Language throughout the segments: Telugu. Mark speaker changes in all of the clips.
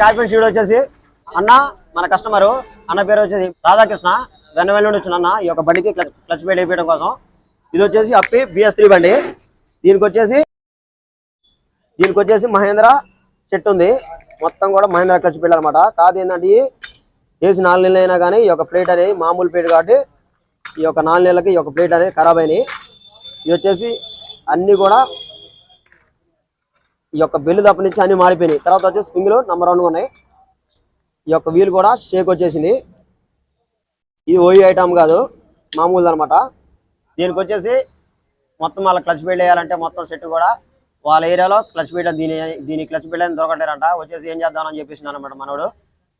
Speaker 1: హ్యాపీ షీడ్ వచ్చేసి అన్న మన కస్టమర్ అన్న పేరు వచ్చేసి రాధాకృష్ణ. వెన్నవెల్లి నుండి వచ్చిన అన్న ఈ యొక్క బండికి క్లచ్ క్లచ్ ప్లేట్ వేయడం కోసం. ఇది వచ్చేసి అప్పి బిఎస్ త్రీ బండి. దీనికి వచ్చేసి దీనికి వచ్చేసి మహేంద్ర సెట్ ఉంది. మొత్తం కూడా మహేంద్ర క్లచ్ ప్లేట్ అనమాట కాదు ఏంటంటే ఇవి వేసి నాలుగు నెలలు అయినా కానీ ఈ యొక్క ప్లేట్ అనేది మామూలు ప్లేట్ కాబట్టి ఈ యొక్క నాలుగు నెలలకి ఈ యొక్క ప్లేట్ అనేది ఖరాబ్ అయినాయి. ఇది వచ్చేసి అన్ని కూడా ఈ యొక్క బెల్లు తప్ప నుంచి అన్ని మారిపోయినాయి. తర్వాత వచ్చేసి స్ప్రింగ్లు నంబర్ వన్ ఉన్నాయి. ఈ యొక్క వీల్ కూడా షేక్ వచ్చేసింది. ఇది ఓయి ఐటమ్ కాదు మామూలు అనమాట దీనికి వచ్చేసి మొత్తం వాళ్ళ క్లచ్ బిల్డ్ వేయాలంటే మొత్తం సెట్ కూడా వాళ్ళ ఏరియాలో క్లచ్ బిల్డ్ దీని దీని క్లచ్ బిల్డ్ అని దొరకట్లేరంట వచ్చేసి ఏం చేద్దామని చెప్పేసి అనమాట మనోడు.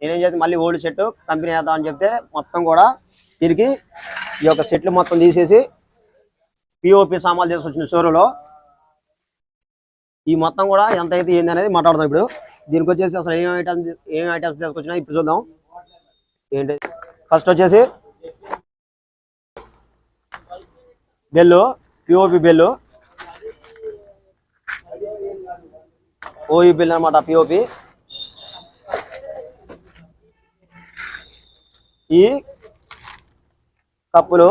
Speaker 1: నేనేం చేస్తే మళ్ళీ ఓల్డ్ సెట్ కంపెనీ వేద్దామని చెప్తే మొత్తం కూడా దీనికి ఈ యొక్క సెట్లు మొత్తం తీసేసి పిఓపి సామాన్లు తీసుకొచ్చిన షోరూలో ఈ మొత్తం కూడా ఎంత అయితే ఏంది అనేది మాట్లాడదాం ఇప్పుడు. దీనికి వచ్చేసి అసలు ఏం ఐటమ్స్ ఏం ఐటమ్స్ తీసుకొచ్చినా ఇప్పుడు చూద్దాం. ఏంటి? ఫస్ట్ వచ్చేసి బెల్లు పిఓపి బెల్లు. ఓఈ బిల్ అనమాట పిఓపి ఈ కప్పులు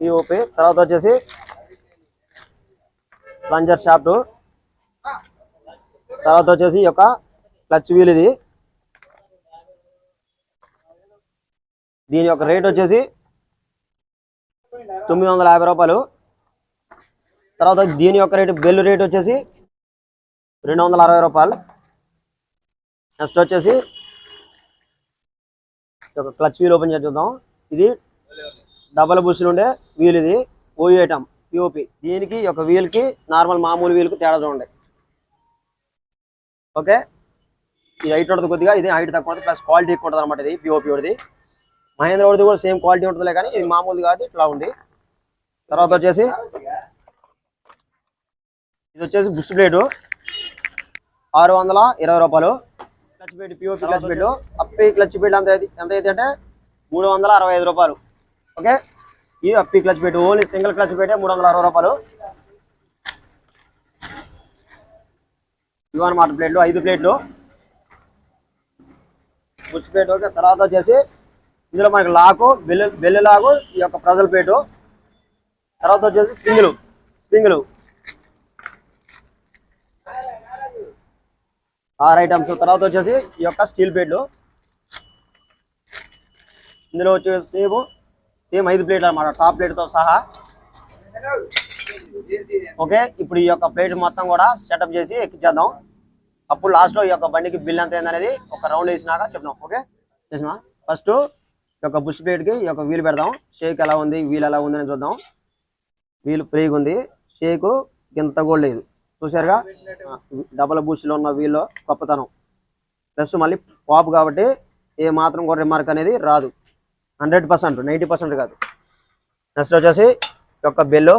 Speaker 1: పిఓపి తర్వాత వచ్చేసి ప్లంజర్ షాఫ్ట్. తర్వాత వచ్చేసి ఈ యొక్క క్లచ్ వీల్ ఇది. దీని యొక్క రేట్ వచ్చేసి తొమ్మిది వందల యాభై రూపాయలు. తర్వాత దీని యొక్క రేటు బెల్ రేట్ వచ్చేసి రెండు వందల అరవై రూపాయలు. నెక్స్ట్ వచ్చేసి క్లచ్ వీల్ ఓపెన్ చేసి చూద్దాం. ఇది డబల్ బుషులు ఉండే వీల్ ఇది. OU item. పిఓపి దీనికి ఈ యొక్క వీల్కి నార్మల్ మామూలు వీల్కి తేడా చూడండి. ఓకే? ఇది హైట్ ఉంటుంది కొద్దిగా ఇది హైట్ తక్కువ ఉంటుంది ప్లస్ క్వాలిటీ ఎక్కువ ఉంటుంది అనమాట ఇది పిఓపి వాడిది మహేంద్ర వాడిది కూడా సేమ్ క్వాలిటీ ఉంటుందిలే కానీ ఇది మామూలు కాదు ఇట్లా ఉంది. తర్వాత వచ్చేసి ఇది వచ్చేసి బుష్ ప్లేటు ఆరు వందల ఇరవై రూపాయలు. Clutch plate POP clutch plate అప్పి క్లచ్ ప్లేట్ ఎంత అయితే- ఎంత అయితే అంటే మూడు వందల అరవై ఐదు రూపాయలు. ఓకే? ఇది అప్పి clutch plate only single clutch పెట్టే మూడు వందల అరవై రూపాయలు. ఇవన్నమాట ప్లేట్లు ఐదు ప్లేట్లు. Bush plate okay. తర్వాత వచ్చేసి ఇందులో మనకి లాకు బెల్లు బెల్లు లాగు ఈ యొక్క ప్రజల ప్లేటు. తర్వాత వచ్చేసి స్ప్రింగులు స్ప్రింగులు ఆరు ఐటమ్స్. తర్వాత వచ్చేసి ఈ యొక్క స్టీల్ ప్లేట్లు. ఇందులో వచ్చేసి సేమ్ సేమ్ ఐదు ప్లేట్లు అన్నమాట. టాప్ ప్లేట్తో సహా. ఓకే ఇప్పుడు ఈ యొక్క ప్లేట్ మొత్తం కూడా సెటప్ చేసి ఎక్కించేద్దాం అప్పుడు లాస్ట్లో ఈ యొక్క బండికి బిల్ ఎంత అయిందనేది ఒక రౌండ్ వేసినాక చెప్దాం. ఓకే చేసినా ఫస్ట్ ఈ యొక్క బుష్ ప్లేట్కి ఈ యొక్క వీల్ పెడదాం. షేక్ ఎలా ఉంది? వీల్ ఎలా ఉంది అని చూద్దాం. వీల్ ఫ్రీగా ఉంది. షేకు ఇంత కూడా లేదు. చూసారుగా డబల్ బూస్ట్లో ఉన్న వీల్లో గొప్పతనం. ప్లస్ మళ్ళీ పాపు కాబట్టి ఏ మాత్రం కూడా రిమార్క్ అనేది రాదు. హండ్రెడ్ పర్సెంట్ నైంటీ పర్సెంట్ కాదు. నెక్స్ట్ వచ్చేసి యొక్క బెల్లు.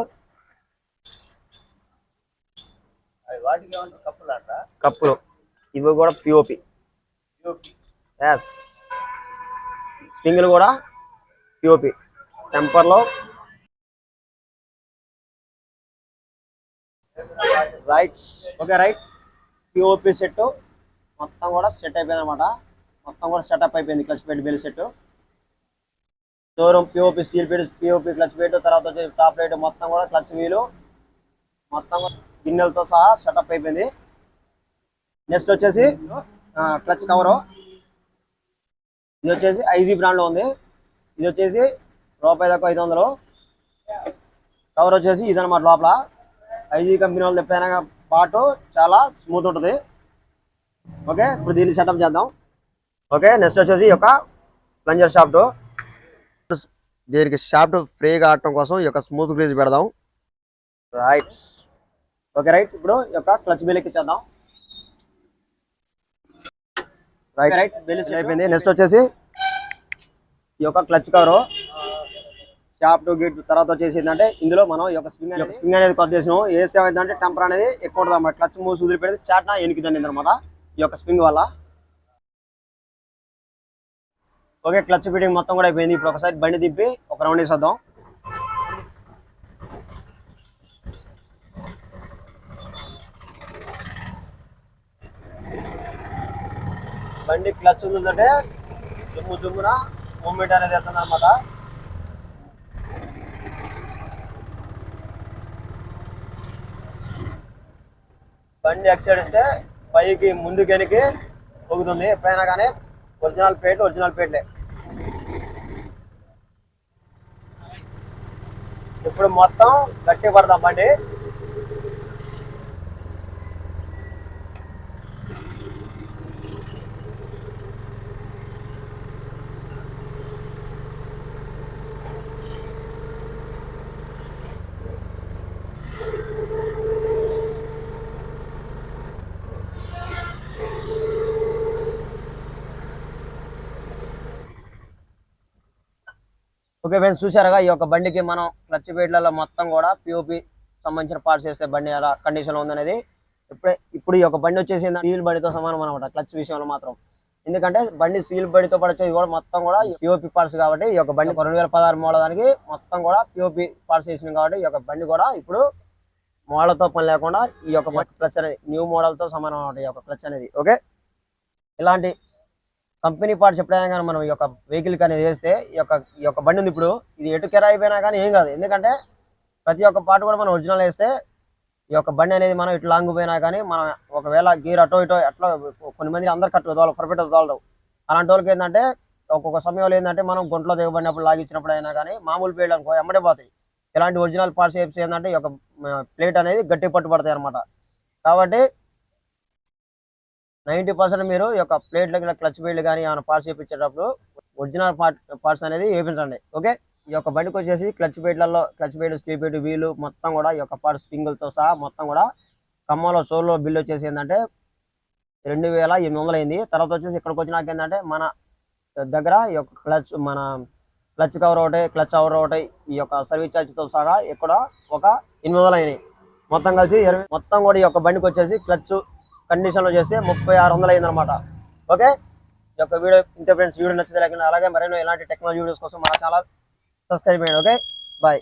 Speaker 1: కప్పులు ఇవి కూడా పిఓపి ఎస్ స్ప్రింగ్లు కూడా POP టెంపర్లో right okay right POP set మొత్తం కూడా సెట్ అయిపోయింది అనమాట మొత్తం కూడా సెటప్ అయిపోయింది clutch plate bell set showroom POP steel plate POP clutch plate తర్వాత వచ్చేసి టాప్ ప్లేట్ మొత్తం కూడా క్లచ్ వీలు మొత్తం గిన్నెలతో సహా సెటప్ అయిపోయింది. నెక్స్ట్ వచ్చేసి క్లచ్ కవరు ఇది వచ్చేసి ఐజీ బ్రాండ్లో ఉంది. ఇది వచ్చేసి రూపాయి దాకా ఐదు వందలు. కవర్ వచ్చేసి ఇదనమాట లోపల. ఐజీ కంపెనీ వాళ్ళు ఎప్పుడైనా పాటు చాలా స్మూత్ ఉంటుంది. ఓకే ఇప్పుడు దీన్ని సెటప్ చేద్దాం. ఓకే నెక్స్ట్ వచ్చేసి ఈ యొక్క ప్లంజర్ షాఫ్ట్ దీనికి షాఫ్ట్ ఫ్రీగా ఆడటం కోసం ఈ యొక్క స్మూత్ గ్రీజ్ పెడదాం. రైట్ ఓకే రైట్ ఇప్పుడు ఈ యొక్క క్లచ్ బిల్ ఎక్కించేద్దాం రైట్ రైట్ బిల్ అయిపోయింది. నెక్స్ట్ వచ్చేసి ఈ యొక్క క్లచ్ కవరు షాఫ్ట్ గిట్ తర్వాత వచ్చేసి ఏంటంటే ఇందులో మనం ఈ యొక్క స్ప్రింగ్ అనేది స్ప్రింగ్ అనేది కొద్ది చేసినాం. ఏ సేవ్ అయిందంటే టెంపర్ అనేది ఎక్కువ ఉంటుంది అన్నమాట క్లచ్ మూసి వదిలిపెడితే చాట్న ఎనికిదండి అనమాట ఈ యొక్క స్ప్రింగ్ వల్ల. ఓకే క్లచ్ ఫిట్టింగ్ మొత్తం కూడా అయిపోయింది. ఇప్పుడు ఒకసారి బండి తిప్పి ఒక రౌండ్ వేసేద్దాం. బండి క్లచ్ ఉందంటే జుమ్ము జుమ్మున మూమెంట్ అనేది వేస్తుంది అనమాట బండి ఎక్సైడ్ ఇస్తే పైకి ముందుకెనికి పోగుతుంది. ఎప్పుడైనా కానీ ఒరిజినల్ ప్లేట్ ఒరిజినల్ ప్లేట్లే ఇప్పుడు మొత్తం గట్టి పడదాం బండి. ఓకే ఫ్రెండ్స్ చూసారుగా ఈ యొక్క బండికి మనం క్లచ్ ప్లేట్లలో మొత్తం కూడా పిఓపి సంబంధించిన పార్ట్స్ వేస్తే బండి ఎలా కండిషన్లో ఉందనేది ఇప్పుడే ఇప్పుడు ఈ యొక్క బండి వచ్చేసి సీల్ బండితో సమానం అనమాట క్లచ్ విషయంలో మాత్రం. ఎందుకంటే బండి సీల్ బండితో పాటు వచ్చేది కూడా మొత్తం కూడా పిఓపి పార్ట్స్ కాబట్టి ఈ యొక్క బండి రెండు వేల పదహారు మోడల్ దానికి మొత్తం కూడా పిఓపి పార్ట్స్ వేసినాం కాబట్టి ఈ యొక్క బండి కూడా ఇప్పుడు మోడల్తో పని లేకుండా ఈ యొక్క క్లచ్ అనేది న్యూ మోడల్తో సమానం అనమాట ఈ యొక్క క్లచ్ అనేది ఓకే? ఇలాంటి కంపెనీ పార్ట్స్ ఎప్పుడైనా కానీ మనం ఈ యొక్క వెహికల్ అనేది వేస్తే ఈ యొక్క ఈ యొక్క బండి ఉంది ఇప్పుడు. ఇది ఎటు కెరా అయిపోయినా కానీ ఏం కాదు. ఎందుకంటే ప్రతి ఒక్క పార్ట్ కూడా మనం ఒరిజినల్ వేస్తే ఈ యొక్క బండి అనేది మనం ఇటు లాంగ్ పోయినా కానీ మనం ఒకవేళ గీర్ అటో ఇటో అట్లా కొన్ని మంది అందరు కట్టు వదలరు పర్ఫెక్ట్ వదలరు అలాంటి వాళ్ళకి ఏంటంటే ఒక్కొక్క సమయంలో ఏంటంటే మనం గుంట్లో దిగబడినప్పుడు లాగిచ్చినప్పుడు అయినా కానీ మామూలు ప్లేట్ అనుకో ఎమ్మడే పోతాయి. ఇలాంటి ఒరిజినల్ పార్ట్స్ వేసి ఏంటంటే ఈ యొక్క ప్లేట్ అనేది గట్టి పట్టుబడతాయి అనమాట కాబట్టి నైంటీ పర్సెంట్ మీరు యొక్క ప్లేట్లకి క్లచ్ బెల్ట్ కానీ ఏమైనా పార్ట్స్ చేయించేటప్పుడు ఒరిజినల్ పార్ట్ పార్ట్స్ అనేది వేయించండి ఓకే? ఈ యొక్క బండికి వచ్చేసి clutch బెల్ట్లలో clutch belt sleep belt wheel మొత్తం కూడా ఈ యొక్క పార్ట్స్ స్ప్రింగులతో సహా మొత్తం కూడా ఖమ్మంలో సోలో బిల్ వచ్చేసి ఏంటంటే రెండు వేల ఎనిమిది వందలు అయింది తర్వాత వచ్చేసి ఇక్కడికి వచ్చినాక ఏంటంటే మన దగ్గర ఈ యొక్క క్లచ్ మన క్లచ్ కవర్ ఒకటి క్లచ్ కవర్ ఒకటి ఈ యొక్క సర్వీస్ ఛార్జ్తో సహా ఇక్కడ ఒక ఎనిమిది వందలు అయినాయి మొత్తం కలిసి మొత్తం కూడా ఈ యొక్క బండికి వచ్చేసి క్లచ్ కండిషన్లో చేస్తే ముప్పై ఆరు వందలు అయిందనమాట ఓకే? ఈ యొక్క వీడియో ఇంత ఫ్రెండ్స్ వీడియో నచ్చితే లేకుండా అలాగే మరెన్నో ఇలాంటి టెక్నాలజీ వీడియోస్ కోసం మన ఛానల్ సబ్స్క్రైబ్ చేయండి. ఓకే? బాయ్.